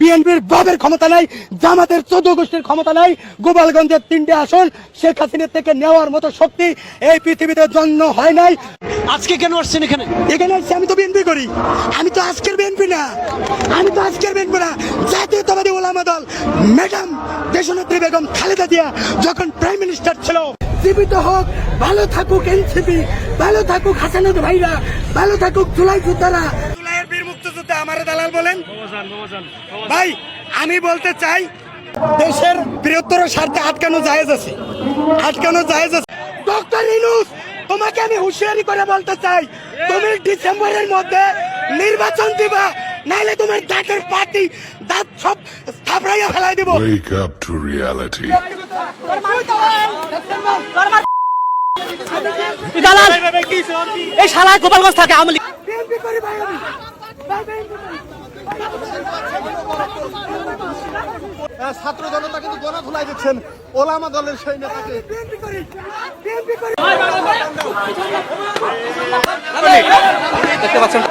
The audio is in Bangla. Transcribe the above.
বিএনপির বাবের ক্ষমতা নাই জামাতের চোদ্দ গোষ্ঠীর ক্ষমতা নাই গোপালগঞ্জের তিনটে আসন শেখ হাসিনার থেকে নেওয়ার মতো শক্তি এই পৃথিবীতে জন্ম হয় নাই। আজকে কেন আসছেন এখানে? এখানে আসছি আমি তো বিএনপি করি। আমি তো আজকের বিএনপি না। আমি তো আজকের বিএনপি না। জাতীয়তাবাদী ওলামা দল ম্যাডাম দেশনেত্রী বেগম খালেদা জিয়া যখন প্রাইম মিনিস্টার ছিল জীবিত হোক ভালো থাকুক এনসিপি ভালো থাকুক হাসানুদ ভাইরা ভালো থাকুক জুলাই যোদ্ধারা আমার দালাল বলেন? ভাই আমি বলতে চাই দেশের বৃহত্তর স্বার্থে আটকানো জায়েজ আছে। আটকানো জায়েজ আছে। ডক্টর ইনুস তোমাকে আমি হুঁশিয়ারি করে বলতে চাই তুমি ডিসেম্বরের মধ্যে নির্বাচন দিবা নাইলে তোমার দাঁতের পার্টি দাঁত সব থাপড়াইয়া ফেলাই দিব। Wake up to reality. দালাল এই শালা গোপালগঞ্জ থাকে আমলি ছাত্র জনতা কিন্তু গোনা ধুলাই দিচ্ছেন। ওলামা দলের সেই নেতাকে। দেখতে পাচ্ছেন।